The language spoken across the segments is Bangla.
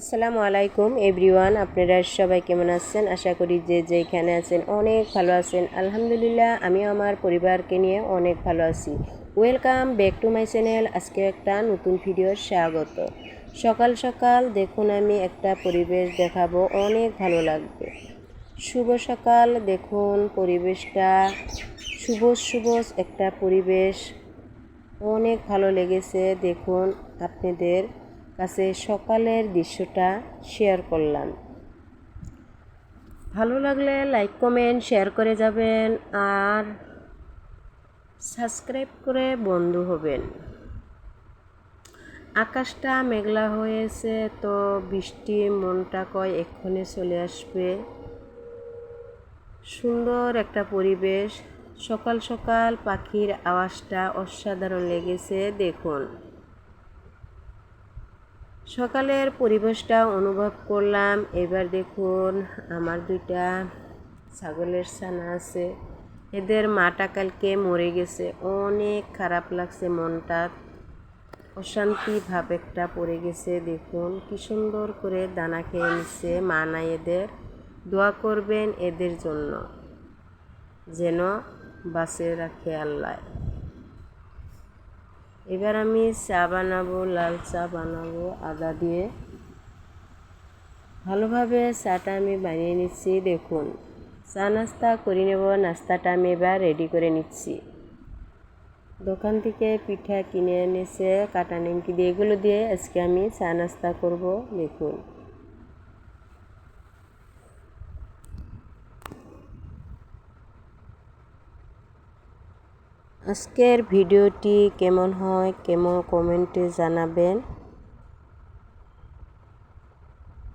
আসসালামু আলাইকুম এভরিওয়ান, আপনারা সবাই কেমন আছেন? আশা করি যে যেখানে আছেন অনেক ভালো আছেন। আলহামদুলিল্লাহ আমি আমার পরিবারকে নিয়ে অনেক ভালো আছি। Welcome back to my channel আজকে একটা নতুন ভিডিওর স্বাগত। সকাল সকাল দেখুন আমি একটা পরিবেশ দেখাবো, অনেক ভালো লাগবে। শুভ সকাল, দেখুন পরিবেশটা। সবুজ সবুজ একটা পরিবেশ। অনেক ভালো লেগেছে, দেখুন আপনাদের। কাছে সকালের দৃশ্যটা শেয়ার করলাম। ভালো লাগলে লাইক কমেন্ট শেয়ার করে যাবেন আর সাবস্ক্রাইব করে বন্ধু হবেন। আকাশটা মেঘলা হয়েছে তো বৃষ্টি মনটা কয় এক্ষণে চলে আসবে। সুন্দর একটা পরিবেশ। সকাল সকাল পাখির আওয়াজটা অসাধারণ লেগেছে, দেখুন। সকালের পরিবেশটা অনুভব করলাম। এবার দেখুন, আমার দুইটা ছাগলের ছানা আছে। এদের মাটা কালকে মরে গেছে। অনেক খারাপ লাগছে মনটা। অশান্তি ভাব একটা পড়ে গেছে, দেখুন। কি সুন্দর করে দানা খেয়ে নিচ্ছে মা নাই এদের। দোয়া করবেন এদের জন্য। যেন বাসে রাখে আল্লাহ। এবার আমি চা বানাবো, লাল চা বানাবো, আদা দিয়ে। ভালোভাবে চাটা আমি বানিয়ে নিচ্ছি, দেখুন। চা নাস্তা করে নেব, নাস্তাটা আমি এবার রেডি করে নিচ্ছি। দোকান থেকে পিঠা কিনে এনেছে, কাটা নিমকি দিয়ে, এগুলো দিয়ে আজকে আমি চা নাস্তা করব, দেখুন। আজকের ভিডিওটি কেমন হয় কেমন কমেন্টে জানাবেন।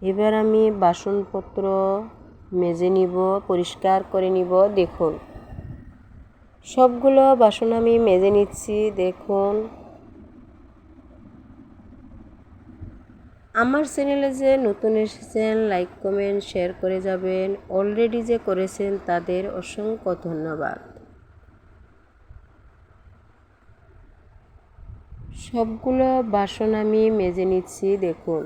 এবার আমি বাসনপত্র মেজে নিব, পরিষ্কার করে নিব, দেখুন। সবগুলো বাসন আমি মেজে নিচ্ছি, দেখুন। আমার চ্যানেলে যে নতুন এসেছেন, লাইক, কমেন্ট, শেয়ার করে যাবেন। অলরেডি যে করেছেন, তাদের অসংখ্য ধন্যবাদ। সবগুলো বাসন আমি মেজে নিচ্ছি, দেখুন।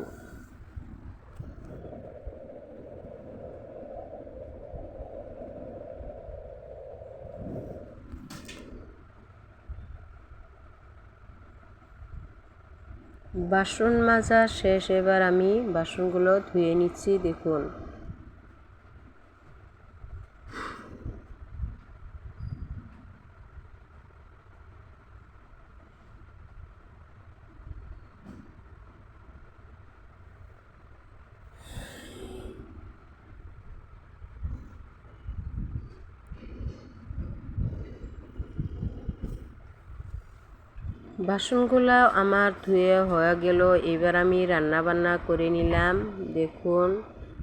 বাসন মাজা শেষ, এবার আমি বাসনগুলো ধুয়ে নিচ্ছি, দেখুন। বাসনগুলো আমার ধুয়ে হয়ে গেল। এবার আমি রান্না বান্না করে নিলাম। দেখুন,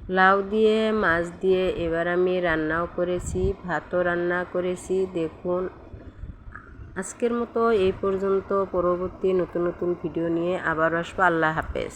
লাউ দিয়ে, মাছ দিয়ে এবার আমি রান্নাও করেছি, ভাতও রান্না করেছি। দেখুন, আজকের মতো এই পর্যন্ত। পরবর্তী নতুন নতুন ভিডিও নিয়ে আবার আসব। আল্লাহ হাফেজ।